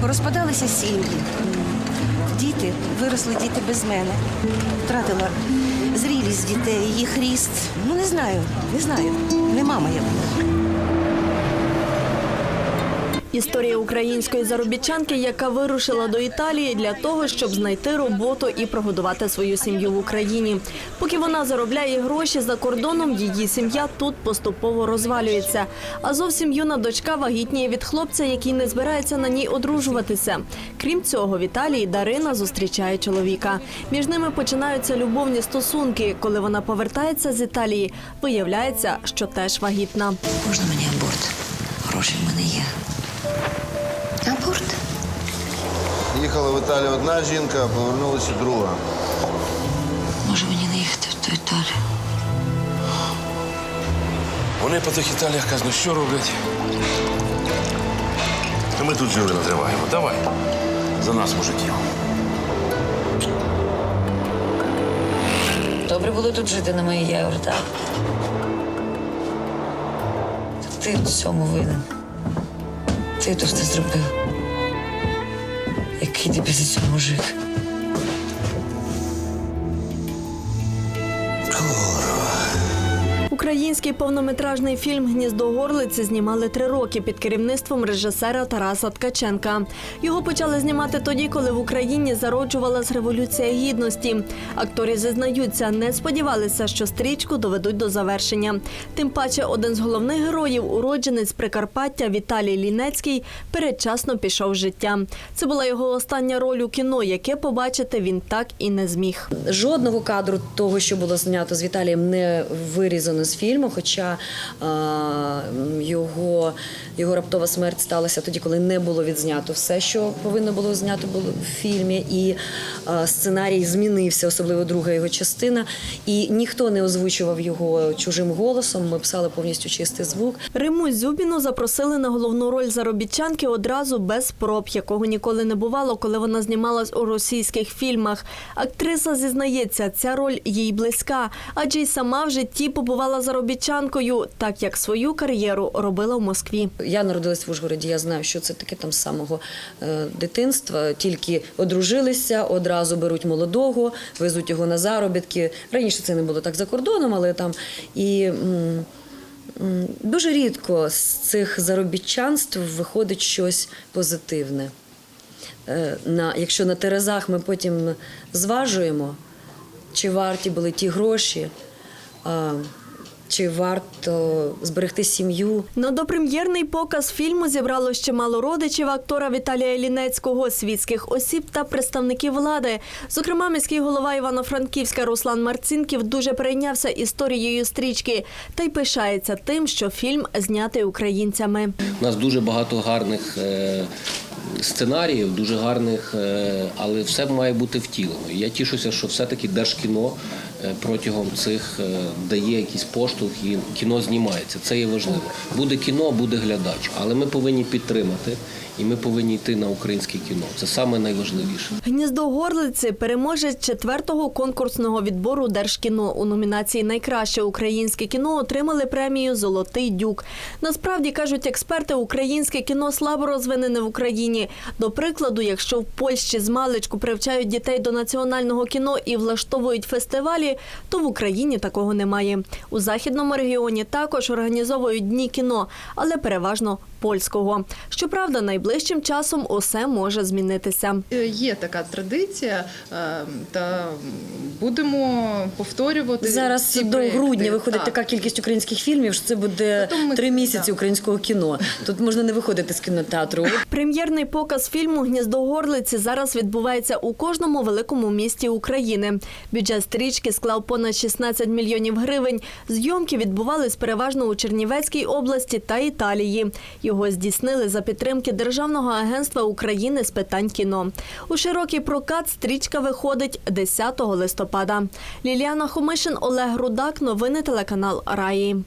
Порозпадалися сім'ї. Діти, виросли діти без мене. Втратила зрілість дітей, їх ріст. Ну не знаю, не знаю. Не мама я була. Історія української заробітчанки, яка вирушила до Італії для того, щоб знайти роботу і прогодувати свою сім'ю в Україні. Поки вона заробляє гроші за кордоном, її сім'я тут поступово розвалюється. А зовсім юна дочка вагітніє від хлопця, який не збирається на ній одружуватися. Крім цього, в Італії Дарина зустрічає чоловіка. Між ними починаються любовні стосунки. Коли вона повертається з Італії, виявляється, що теж вагітна. Можна мені аборт? Гроші в мене є. Аборт? Їхала в Італію одна жінка, а повернулася друга. Може мені не їхати в ту Італію? Вони по тих Італіях казно, що роблять. Та ми тут жили натриваємо. Давай. За нас, мужиків. Добре було тут жити на моїй євро, так? Ти в цьому винен. Ти то все зробив. Який ти цього мужик? Український повнометражний фільм Гніздо горлиці знімали три роки під керівництвом режисера Тараса Ткаченка. Його почали знімати тоді, коли в Україні зароджувалась революція гідності. Актори зізнаються, не сподівалися, що стрічку доведуть до завершення. Тим паче, один з головних героїв, уродженець Прикарпаття Віталій Лінецький, передчасно пішов життя. Це була його остання роль у кіно, яке побачити він так і не зміг. Жодного кадру того, що було знято з Віталієм, не вирізано з фільму. Хоча його, його раптова смерть сталася тоді, коли не було відзнято все, що повинно було знято було в фільмі, і сценарій змінився, особливо друга його частина. І ніхто не озвучував його чужим голосом. Ми писали повністю чистий звук. Риму Зюбіну запросили на головну роль заробітчанки одразу без проб, якого ніколи не бувало, коли вона знімалась у російських фільмах. Актриса зізнається, ця роль їй близька, адже й сама в житті побувала заробітчанкою, так як свою кар'єру робила в Москві. Я народилась в Ужгороді, я знаю, що це таке там з самого е, дитинства. Тільки одружилися, одразу беруть молодого, везуть його на заробітки. Раніше це не було так за кордоном, але там і. Дуже рідко з цих заробітчанств виходить щось позитивне. Е, На, якщо на терезах ми потім зважуємо, чи варті були ті гроші, чи варто зберегти сім'ю, На допрем'єрний показ фільму зібрало ще мало родичів актора Віталія Лінецького, світських осіб та представників влади. Зокрема, міський голова Івано-Франківська Руслан Марцінків дуже перейнявся історією стрічки та й пишається тим, що фільм знятий українцями. У нас дуже багато гарних е, сценаріїв, дуже гарних, е, але все має бути втілено. Я тішуся, що все-таки Держкіно е, протягом цих е, дає якийсь поштовх і кіно знімається. Це є важливо. Буде кіно, буде глядач, але ми повинні підтримати і ми повинні йти на українське кіно. Це саме найважливіше. Гніздо горлиці переможе четвертого конкурсного відбору Держкіно. У номінації Найкраще українське кіно отримали премію Золотий дюк. Насправді кажуть експерти, українське кіно слабо розвинене в Україні. До прикладу, якщо в Польщі з маличку привчають дітей до національного кіно і влаштовують фестивалі, то в Україні такого немає. У західному регіоні також організовують дні кіно, але переважно польського. Щоправда, найближчим часом усе може змінитися. Е, Є така традиція, е, та будемо повторювати Зараз ці до проекти. грудня виходить Так. така кількість українських фільмів, що це буде три місяці українського кіно. Тут можна не виходити з кінотеатру. Прем'єрний показ фільму Гніздо горлиці зараз відбувається у кожному великому місті України. Бюджет стрічки склав понад 16 мільйонів гривень. Зйомки відбувались переважно у Чернівецькій області та Італії. Його здійснили за підтримки Державного агентства України з питань кіно. У широкий прокат стрічка виходить 10 листопада. Ліліана Хомишин, Олег Рудак. Новини телеканал Раї.